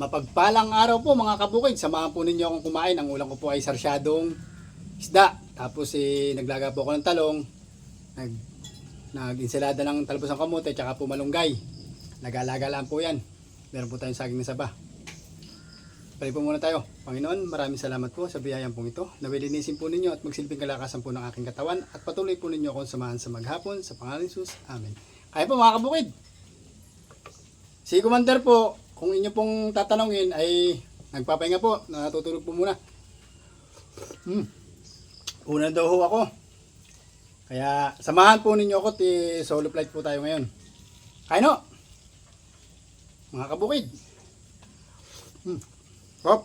Mapagpalang araw po mga kabukid. Samahan po ninyo akong kumain. Ang ulam ko po ay sarsyadong isda. Tapos eh, naglaga po ako ng talong. Nag, nag-insalada ng talbos ng kamote tsaka po malunggay. Nag-alaga lang po yan. Meron po tayong saging na saba. Pali po muna tayo. Panginoon, maraming salamat po sa biyayang pong ito. Nawilinisin po ninyo at magsilbing kalakasan po ng aking katawan at patuloy po ninyo akong samahan sa maghapon sa pangalan Jesus. Amen. Kaya po mga kabukid. Si Commander po, kung inyo pong tatanungin ay nagpapahinga po, natutulog po muna. Hmm. Una daw ho ako. Kaya samahan po ninyo ako, ti solo flight po tayo ngayon. Kaya no? Mga kabukid. Hmm. Hop.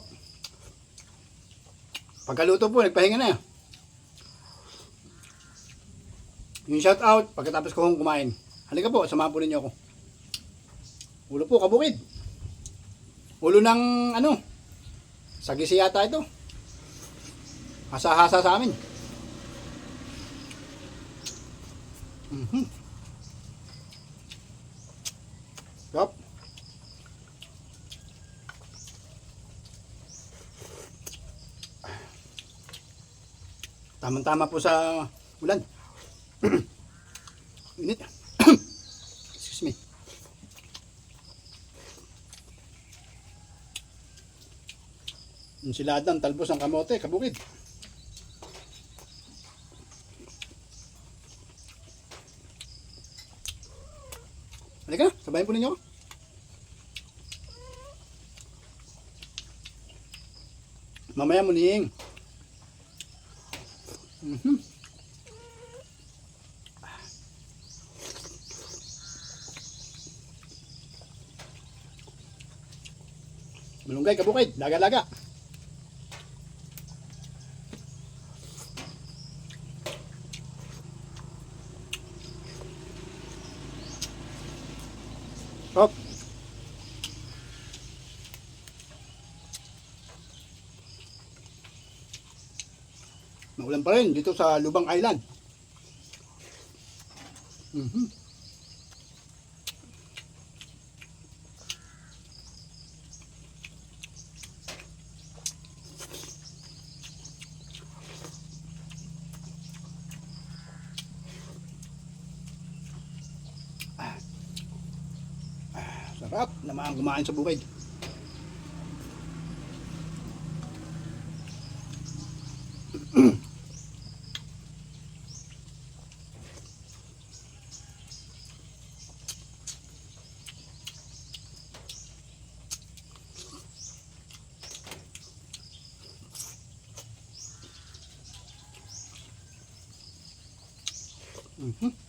Pagkaluto po, nagpahinga na. Yung shout out, pagkatapos ko kumain. Halika po, samahan po ninyo ako. Ulo po, kabukid. Ulo ng ano, sagisi yata ito. Hasa-hasa sa amin. Mhm. Yup. Tamang-tama po sa ulan. Ensilada, talbos ng kamote, kabukid. Halika sabayin po ninyo ako. Mamaya muning. Mhm. Malunggay, kabukid, laga-laga. Hop. Maulan pa rin dito sa Lubang Island. Mhm. Sarap naman kumain sa bukid. Mhm.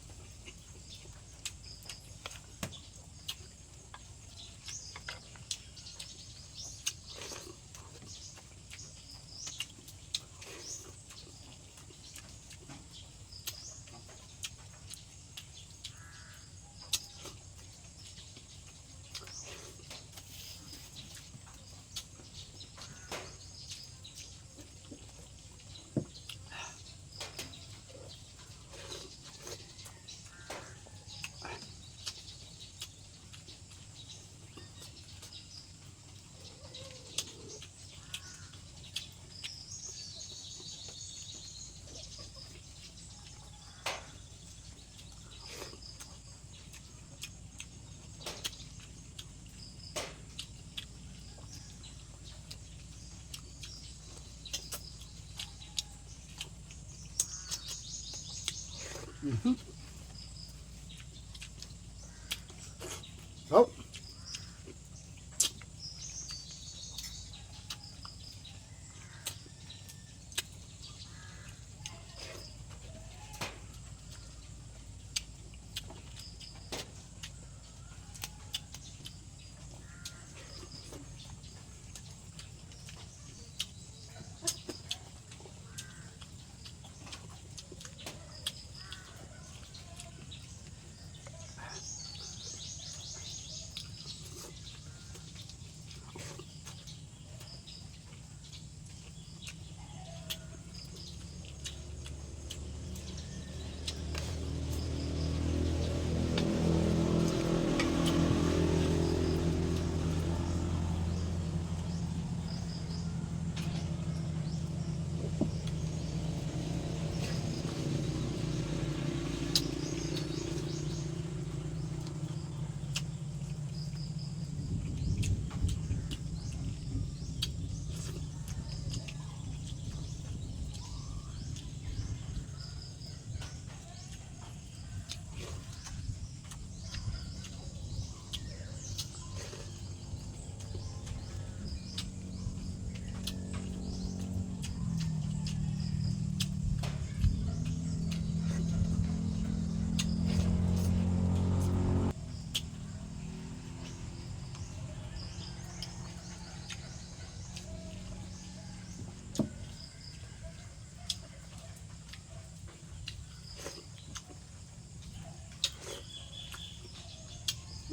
Mm-hmm.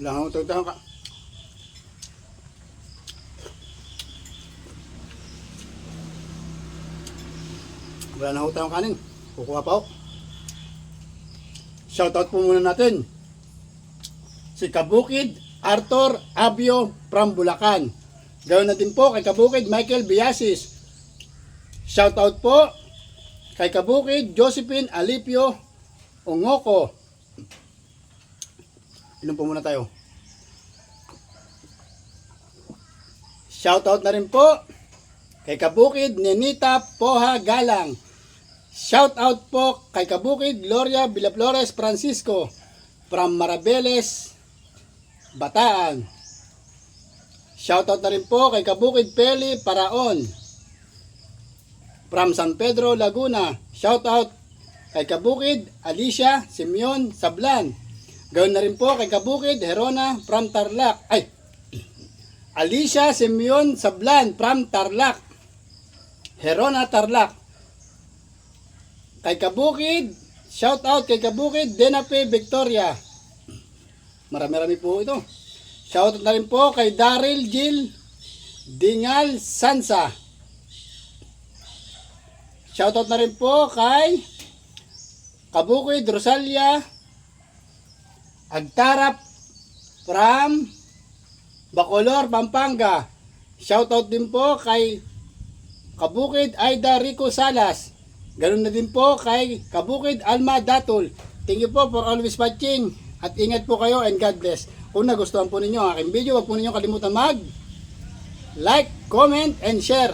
Wala akong tutang ka. Wala na ho tayong kanin. Kukuha pa ho. Shoutout po muna natin. Si Kabukid Arthur Abio from Bulacan. Gawin natin po kay Kabukid Michael Biasis. Shoutout po kay Kabukid Josephine Alipio Ongoko. Inom po muna tayo. Shoutout na rin po kay Kabukid Nenita Poha Galang. Shoutout po kay Kabukid Gloria Villaflores Francisco from Marabeles, Bataan. Shoutout na rin po kay Kabukid Peli Paraon from San Pedro, Laguna. Shoutout kay Kabukid Alicia Simeon Sablan. Gawin na rin po kay Kabukid Herona from Tarlac. Ay, Alicia Simeon Sablan from Tarlac. Herona Tarlac. Kay Kabukid, shout out kay Kabukid Denape Victoria. Marami-rami po ito. Shout out na rin po kay Daryl Gil Dingal Sansa. Shout out na rin po kay Kabukid Rosalia Agtarap from Bacolor, Pampanga. Shoutout din po kay Kabukid Aida Rico Salas. Ganun na din po kay Kabukid Alma Datol. Thank you po for always watching. At ingat po kayo and God bless. Kung nagustuhan po ninyo ang aking video, huwag po ninyo kalimutan mag like, comment, and share.